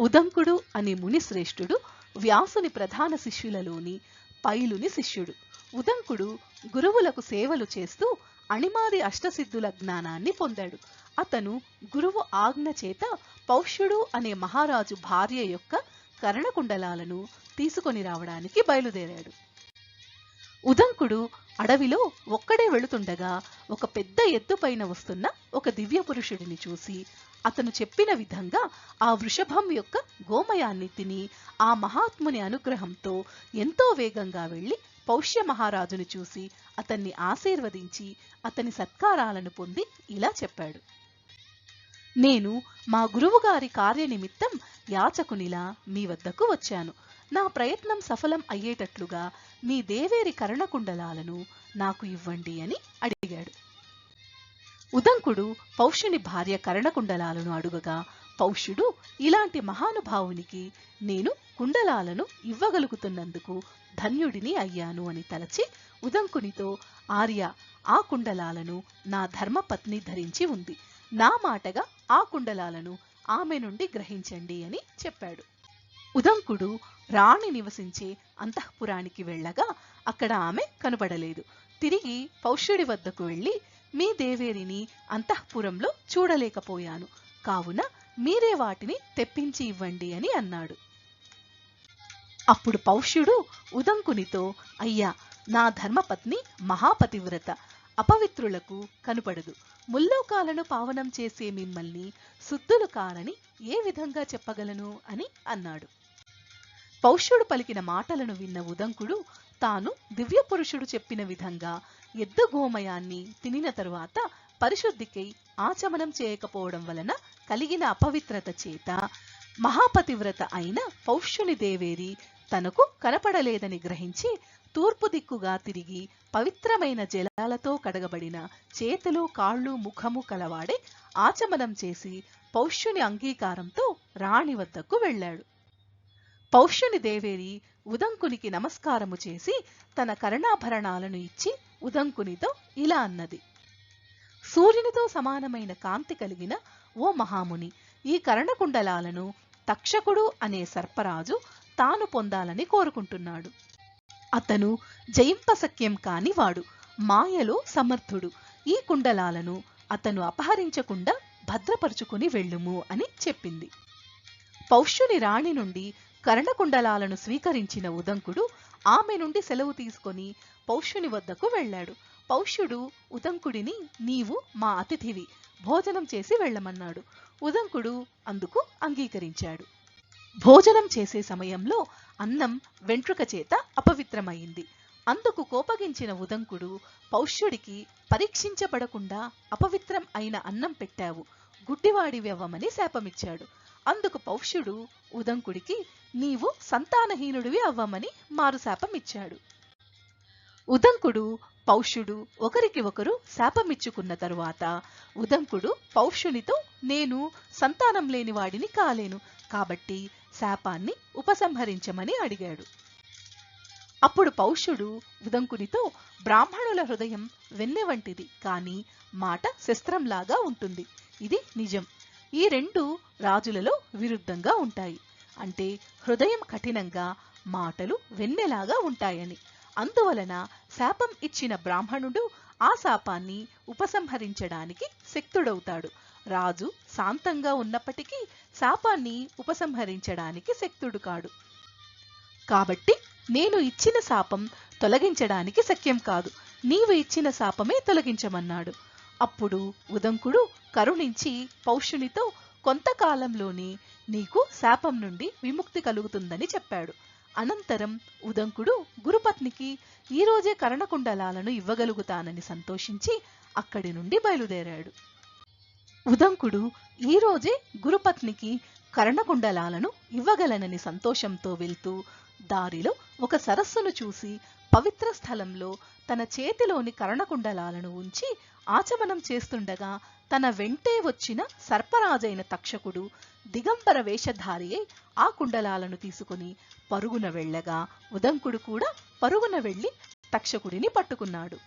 ఉదంకుడు అనే మునిశ్రేష్ఠుడు వ్యాసుని ప్రధాన శిష్యులలోని పైలుని శిష్యుడు. ఉదంకుడు గురువులకు సేవలు చేస్తూ అణిమాది అష్టసిద్ధుల జ్ఞానాన్ని పొందాడు. అతను గురువు ఆజ్ఞ చేత పౌష్యుడు అనే మహారాజు భార్య యొక్క కర్ణకుండలాలను తీసుకొని రావడానికి బయలుదేరాడు. ఉదంకుడు అడవిలో ఒక్కడే వెళుతుండగా ఒక పెద్ద ఎత్తుపైన వస్తున్న ఒక దివ్య పురుషుడిని చూసి అతను చెప్పిన విధంగా ఆ వృషభం యొక్క గోమయాన్ని తిని ఆ మహాత్ముని అనుగ్రహంతో ఎంతో వేగంగా వెళ్ళి పౌష్య మహారాజును చూసి అతన్ని ఆశీర్వదించి అతని సత్కారాలను పొంది ఇలా చెప్పాడు. నేను మా గురువుగారి కార్యనిమిత్తం యాచకునిలా మీ వద్దకు వచ్చాను. నా ప్రయత్నం సఫలం అయ్యేటట్లుగా మీ దేవేరి కర్ణకుండలాలను నాకు ఇవ్వండి అని అడిగాడు. ఉదంకుడు పౌష్యుని భార్య కరణకుండలాలను అడుగగా పౌష్యుడు ఇలాంటి మహానుభావునికి నేను కుండలాలను ఇవ్వగలుగుతున్నందుకు ధన్యుడిని అయ్యాను అని తలచి ఉదంకునితో ఆర్య ఆ కుండలాలను నా ధర్మపత్ని ధరించి ఉంది. నా మాటగా ఆ కుండలాలను ఆమె నుండి గ్రహించండి అని చెప్పాడు. ఉదంకుడు రాణి నివసించే అంతఃపురానికి వెళ్ళగా అక్కడ ఆమె కనబడలేదు. తిరిగి పౌష్యుడి వద్దకు వెళ్ళి మీ దేవేరిని అంతఃపురంలో చూడలేకపోయాను. కావున మీరే వాటిని తెప్పించి ఇవ్వండి అని అన్నాడు. అప్పుడు పౌష్యుడు ఉదంకునితో అయ్యా నా ధర్మపత్ని మహాపతివ్రత అపవిత్రులకు కనుపడదు. ముల్లోకాలను పావనం చేసే మిమ్మల్ని శుద్ధులు కారని ఏ విధంగా చెప్పగలను? అని అన్నాడు. పౌష్యుడు పలికిన మాటలను విన్న ఉదంకుడు తాను దివ్య పురుషుడు చెప్పిన విధంగా ఎద్దు గోమయాన్ని తినిన తరువాత పరిశుద్ధికై ఆచమనం చేయకపోవడం వలన కలిగిన అపవిత్రత చేత మహాపతివ్రత అయిన పౌష్యుని దేవేరి తనకు కనపడలేదని గ్రహించి తూర్పు దిక్కుగా తిరిగి పవిత్రమైన జలాలతో కడగబడిన చేతులు కాళ్ళు ముఖము కలవాడే ఆచమనం చేసి పౌష్యుని అంగీకారంతో రాణి వద్దకు వెళ్ళాడు. పౌష్యుని దేవేరి ఉదంకునికి నమస్కారము చేసి తన కరణాభరణాలను ఇచ్చి ఉదంకునితో ఇలా అన్నది. సూర్యునితో సమానమైన కాంతి కలిగిన ఓ మహాముని ఈ కరణకుండలాలను తక్షకుడు అనే సర్పరాజు తాను పొందాలని కోరుకుంటున్నాడు. అతను జయింపసక్యం కాని వాడు మాయలో సమర్థుడు. ఈ కుండలాలను అతను అపహరించకుండా భద్రపరుచుకుని వెళ్ళుము అని చెప్పింది. పౌష్యుని రాణి నుండి కర్ణకుండలాలను స్వీకరించిన ఉదంకుడు ఆమె నుండి సెలవు తీసుకొని పౌష్యుని వద్దకు వెళ్ళాడు. పౌష్యుడు ఉదంకుడిని నీవు మా అతిథివి. భోజనం చేసి వెళ్ళమన్నాడు. ఉదంకుడు అందుకు అంగీకరించాడు. భోజనం చేసే సమయంలో అన్నం వెంట్రుక చేత అపవిత్రమైంది. అందుకు కోపగించిన ఉదంకుడు పౌష్యుడికి పరీక్షించబడకుండా అపవిత్రం అయిన అన్నం పెట్టావు. గుడ్డివాడివ్యవమని శాపమిచ్చాడు. అందుకు పౌష్యుడు ఉదంకుడికి నీవు సంతానహీనుడివి అవ్వమని మారు శాపమిచ్చాడు ఉదంకుడు పౌష్యుడు ఒకరికి ఒకరు శాపమిచ్చుకున్న తరువాత ఉదంకుడు పౌష్యునితో నేను సంతానం లేని వాడిని కాలేను కాబట్టి శాపాన్ని ఉపసంహరించమని అడిగాడు. అప్పుడు పౌష్యుడు ఉదంకునితో బ్రాహ్మణుల హృదయం వెన్నె వంటిది కాని మాట శస్త్రంలాగా ఉంటుంది. ఇది నిజం. ఈ రెండు రాజులలో విరుద్ధంగా ఉంటాయి. అంటే హృదయం కఠినంగా మాటలు వెన్నెలాగా ఉంటాయని. అందువలన శాపం ఇచ్చిన బ్రాహ్మణుడు ఆ శాపాన్ని ఉపసంహరించడానికి శక్తుడవుతాడు. రాజు శాంతంగా ఉన్నప్పటికీ శాపాన్ని ఉపసంహరించడానికి శక్తుడు కాడు. కాబట్టి నేను ఇచ్చిన శాపం తొలగించడానికి శక్యం కాదు. నీవు ఇచ్చిన శాపమే తొలగించమన్నాడు. అప్పుడు ఉదంకుడు కరుణించి పౌష్యునితో కొంతకాలంలోనే నీకు శాపం నుండి విముక్తి కలుగుతుందని చెప్పాడు. అనంతరం ఉదంకుడు గురుపత్నికి ఈ రోజే కర్ణకుండలాలను ఇవ్వగలుగుతానని సంతోషించి అక్కడి నుండి బయలుదేరాడు. ఉదంకుడు ఈ రోజే గురుపత్నికి కర్ణకుండలాలను ఇవ్వగలనని సంతోషంతో వెళ్తూ దారిలో ఒక సరస్సును చూసి పవిత్ర స్థలంలో తన చేతిలోని కర్ణకుండలాలను ఉంచి ఆచమనం చేస్తుండగా తన వెంటే వచ్చిన సర్పరాజైన తక్షకుడు దిగంబర వేషధారి అయి ఆ కుండలాలను తీసుకుని పరుగున వెళ్ళగా ఉదంకుడు కూడా పరుగున వెళ్ళి తక్షకుడిని పట్టుకున్నాడు.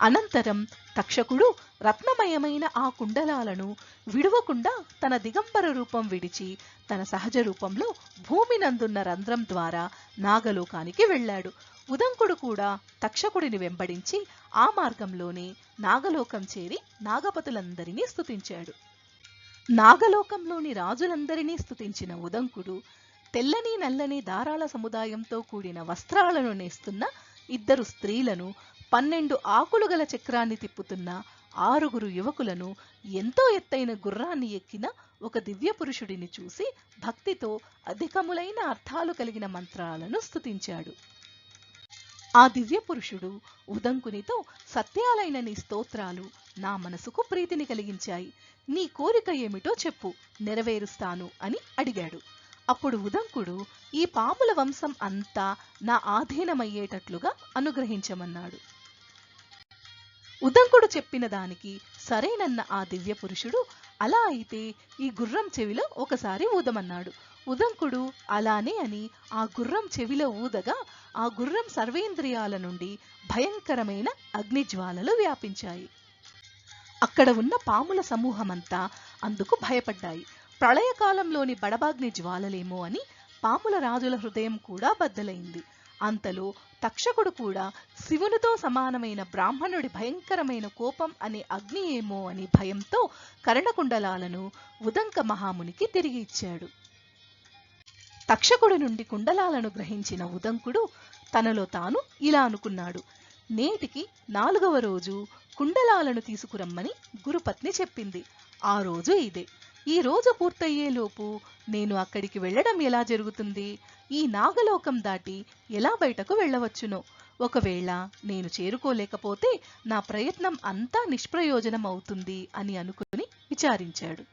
అనంతరం తక్షకుడు రత్నమయమైన ఆ కుండలాలను విడువకుండా తన దిగంబర రూపం విడిచి తన సహజ రూపంలో భూమి నందున్న రంధ్రం ద్వారా నాగలోకానికి వెళ్ళాడు. ఉదంకుడు కూడా తక్షకుడిని వెంబడించి ఆ మార్గంలోనే నాగలోకం చేరి నాగపతులందరినీ స్థుతించాడు నాగలోకంలోని రాజులందరినీ స్థుతించిన ఉదంకుడు తెల్లని నల్లని దారాల సముదాయంతో కూడిన వస్త్రాలను నేస్తున్న ఇద్దరు స్త్రీలను పన్నెండు ఆకులు గల చక్రాన్ని తిప్పుతున్న ఆరుగురు యువకులను ఎంతో ఎత్తైన గుర్రాన్ని ఎక్కిన ఒక దివ్య పురుషుడిని చూసి భక్తితో అధికములైన అర్థాలు కలిగిన మంత్రాలను స్తుతించాడు. ఆ దివ్య పురుషుడు ఉదంకునితో సత్యాలైన నీ స్తోత్రాలు నా మనసుకు ప్రీతిని కలిగించాయి. నీ కోరిక ఏమిటో చెప్పు నెరవేరుస్తాను అని అడిగాడు. అప్పుడు ఉదంకుడు ఈ పాముల వంశం అంతా నా ఆధీనమయ్యేటట్లుగా అనుగ్రహించమన్నాడు. ఉదంకుడు చెప్పిన దానికి సరేనన్న ఆ దివ్య పురుషుడు అలా అయితే ఈ గుర్రం చెవిలో ఒకసారి ఊదమన్నాడు. ఉదంకుడు అలానే అని ఆ గుర్రం చెవిలో ఊదగా ఆ గుర్రం సర్వేంద్రియాల నుండి భయంకరమైన అగ్నిజ్వాలలు వ్యాపించాయి. అక్కడ ఉన్న పాముల సమూహమంతా అందుకు భయపడ్డాయి. ప్రళయకాలంలోని బడబాగ్ని జ్వాలలేమో అని పాముల రాజుల హృదయం కూడా బద్దలైంది. అంతలో తక్షకుడు కూడా శివునితో సమానమైన బ్రాహ్మణుడి భయంకరమైన కోపం అనే అగ్ని ఏమో అని భయంతో కరణకుండలాలను ఉదంక మహామునికి తిరిగి ఇచ్చాడు. తక్షకుడి నుండి కుండలాలను గ్రహించిన ఉదంకుడు తనలో తాను ఇలా అనుకున్నాడు. నేటికి నాలుగవ రోజు కుండలాలను తీసుకురమ్మని గురుపత్ని చెప్పింది. ఆ రోజు ఇదే. ఈ రోజు పూర్తయ్యేలోపు నేను అక్కడికి వెళ్ళడం ఎలా జరుగుతుంది? ఈ నాగలోకం దాటి ఎలా బయటకు వెళ్ళవచ్చునో? ఒకవేళ నేను చేరుకోలేకపోతే నా ప్రయత్నం అంతా నిష్ప్రయోజనం అవుతుంది అని అనుకుని విచారించాడు.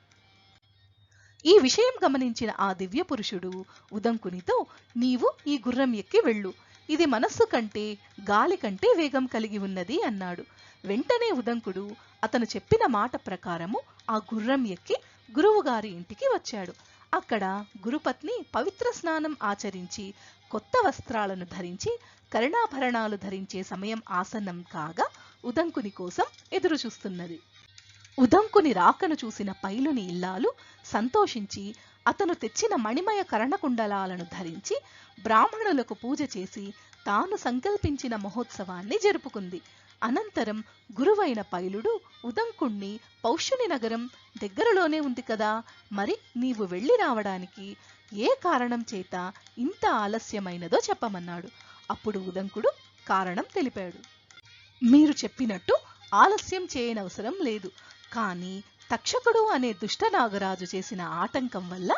ఈ విషయం గమనించిన ఆ దివ్య పురుషుడు ఉదంకునితో నీవు ఈ గుర్రం ఎక్కి వెళ్ళు. ఇది మనస్సు కంటే గాలి కంటే వేగం కలిగి ఉన్నది అన్నాడు. వెంటనే ఉదంకుడు అతను చెప్పిన మాట ప్రకారము ఆ గుర్రం ఎక్కి గురువుగారి ఇంటికి వచ్చాడు. అక్కడ గురుపత్ని పవిత్ర స్నానం ఆచరించి కొత్త వస్త్రాలను ధరించి కరుణాభరణాలు ధరించే సమయం ఆసన్నం కాగా ఉదంకుని కోసం ఎదురు చూస్తున్నది ఉదంకుని రాకను చూసిన పైలుని ఇల్లాలు సంతోషించి అతను తెచ్చిన మణిమయ కరణకుండలాలను ధరించి బ్రాహ్మణులకు పూజ చేసి తాను సంకల్పించిన మహోత్సవాన్ని జరుపుకుంది. అనంతరం గురువైన పైలుడు ఉదంకుణ్ణి పౌష్యుని నగరం దగ్గరలోనే ఉంది కదా. మరి నీవు వెళ్ళి రావడానికి ఏ కారణం చేత ఇంత ఆలస్యమైనదో చెప్పమన్నాడు. అప్పుడు ఉదంకుడు కారణం తెలిపాడు. మీరు చెప్పినట్టు ఆలస్యం చేయనవసరం లేదు. కానీ తక్షకుడు అనే దుష్ట నాగరాజు చేసిన ఆటంకం వల్ల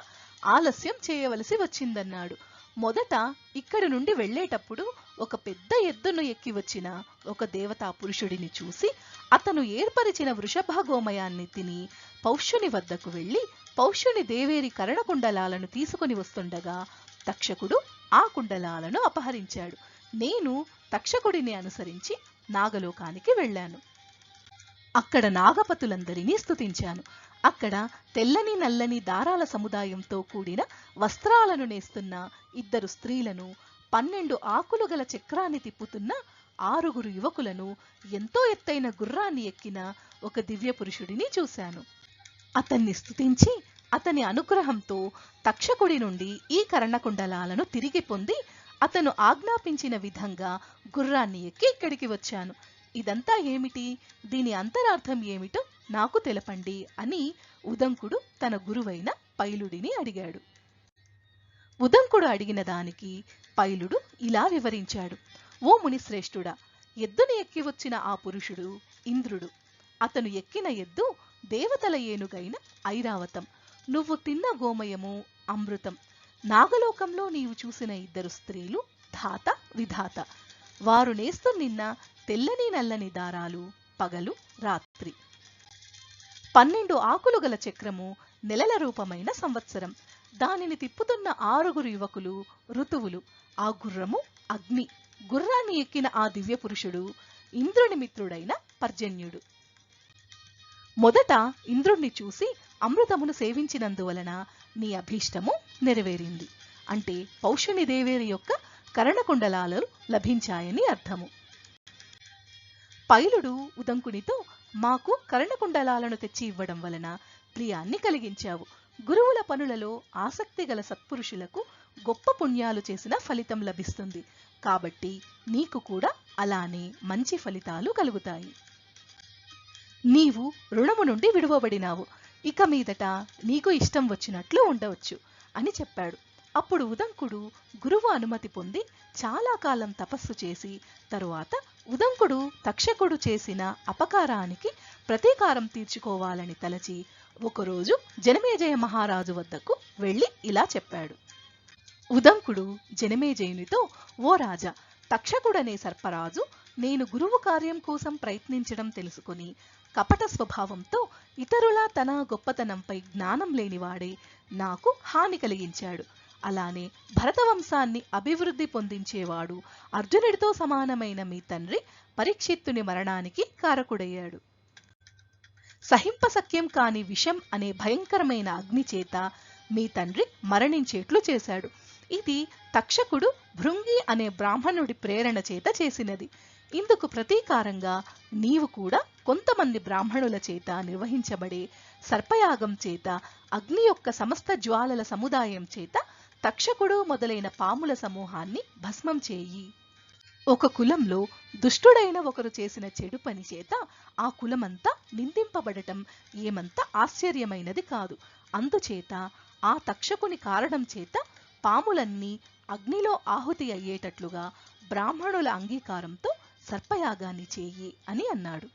ఆలస్యం చేయవలసి వచ్చిందన్నాడు. మొదట ఇక్కడి నుండి వెళ్ళేటప్పుడు ఒక పెద్ద ఎద్దును ఎక్కి వచ్చిన ఒక దేవతా పురుషుడిని చూసి అతను ఏర్పరిచిన వృషభగోమయాన్ని తిని పౌష్యుని వద్దకు వెళ్ళి పౌష్యుని దేవేరి కరణకుండలాలను తీసుకుని వస్తుండగా తక్షకుడు ఆ కుండలాలను అపహరించాడు. నేను తక్షకుడిని అనుసరించి నాగలోకానికి వెళ్ళాను. అక్కడ నాగపతులందరినీ స్థుతించాను అక్కడ తెల్లని నల్లని దారాల సముదాయంతో కూడిన వస్త్రాలను నేస్తున్న ఇద్దరు స్త్రీలను పన్నెండు ఆకులు గల చక్రాన్ని తిప్పుతున్న ఆరుగురు యువకులను ఎంతో ఎత్తైన గుర్రాన్ని ఎక్కిన ఒక దివ్య పురుషుడిని చూశాను. అతన్ని స్తుతించి అతని అనుగ్రహంతో తక్షకుడి నుండి ఈ కర్ణకుండలాలను తిరిగి పొంది అతను ఆజ్ఞాపించిన విధంగా గుర్రాన్ని ఎక్కి ఇక్కడికి వచ్చాను. ఇదంతా ఏమిటి? దీని అంతరార్థం ఏమిటో నాకు తెలపండి అని ఉదంకుడు తన గురువైన పైలుడిని అడిగాడు. ఉదంకుడు అడిగిన దానికి పైలుడు ఇలా వివరించాడు. ఓ మునిశ్రేష్ఠుడా ఎద్దుని ఎక్కి వచ్చిన ఆ పురుషుడు ఇంద్రుడు. అతను ఎక్కిన ఎద్దు దేవతల ఏనుగైన ఐరావతం. నువ్వు తిన్న గోమయము అమృతం. నాగలోకంలో నీవు చూసిన ఇద్దరు స్త్రీలు ధాత విధాత. వారు నేస్తూ నిన్న తెల్లని నల్లని దారాలు పగలు రాత్రి. పన్నెండు ఆకులు గల చక్రము నెలల రూపమైన సంవత్సరం. దానిని తిప్పుతున్న ఆరుగురు యువకులు ఋతువులు ఆ గుర్రము అగ్ని. గుర్రాన్ని ఎక్కిన ఆ దివ్య పురుషుడు ఇంద్రుని మిత్రుడైన పర్జన్యుడు. మొదట ఇంద్రుణ్ణి చూసి అమృతమును సేవించినందువలన నీ అభీష్టము నెరవేరింది. అంటే పౌషుని దేవేరి యొక్క కరణకుండలాలు లభించాయని అర్థము. పైలుడు ఉదంకునితో మాకు కర్ణకుండలాలను తెచ్చి ఇవ్వడం వలన ప్రియాన్ని కలిగించావు. గురువుల పనులలో ఆసక్తి గల సత్పురుషులకు గొప్ప పుణ్యాలు చేసిన ఫలితం లభిస్తుంది. కాబట్టి నీకు కూడా అలానే మంచి ఫలితాలు కలుగుతాయి. నీవు రుణము నుండి విడువబడినావు. ఇక మీదట నీకు ఇష్టం వచ్చినట్లు ఉండవచ్చు అని చెప్పాడు. అప్పుడు ఉదంకుడు గురువు అనుమతి పొంది చాలా కాలం తపస్సు చేసి తరువాత ఉదంకుడు తక్షకుడు చేసిన అపకారానికి ప్రతీకారం తీర్చుకోవాలని తలచి ఒకరోజు జనమేజయ మహారాజు వద్దకు వెళ్ళి ఇలా చెప్పాడు. ఉదంకుడు జనమేజయునితో ఓ రాజా తక్షకుడనే సర్పరాజు నేను గురువు కార్యం కోసం ప్రయత్నించడం తెలుసుకుని కపట స్వభావంతో ఇతరుల తన గొప్పతనంపై జ్ఞానం లేనివాడే నాకు హాని కలిగించాడు. అలానే భరతవంశాన్ని అభివృద్ధి పొందించేవాడు. అర్జునుడితో సమానమైన మీ తండ్రి పరీక్షిత్తుని మరణానికి కారకుడయ్యాడు. సహింపసఖ్యం కాని విషం అనే భయంకరమైన అగ్ని చేత మీ తండ్రి మరణించేట్లు చేశాడు. ఇది తక్షకుడు భృంగి అనే బ్రాహ్మణుడి ప్రేరణ చేత చేసినది. ఇందుకు ప్రతీకారంగా నీవు కూడా కొంతమంది బ్రాహ్మణుల చేత నిర్వహించబడే సర్పయాగం చేత అగ్ని యొక్క సమస్త జ్వాలల సముదాయం చేత తక్షకుడు మొదలైన పాముల సమూహాన్ని భస్మం చేయి. ఒక కులంలో దుష్టుడైన ఒకరు చేసిన చెడు పని చేత ఆ కులమంతా నిందింపబడటం ఏమంత ఆశ్చర్యమైనది కాదు. అందుచేత ఆ తక్షకుని కారణం చేత పాములన్నీ అగ్నిలో ఆహుతి అయ్యేటట్లుగా బ్రాహ్మణుల అంగీకారంతో సర్పయాగాన్ని చేయి అని అన్నాడు.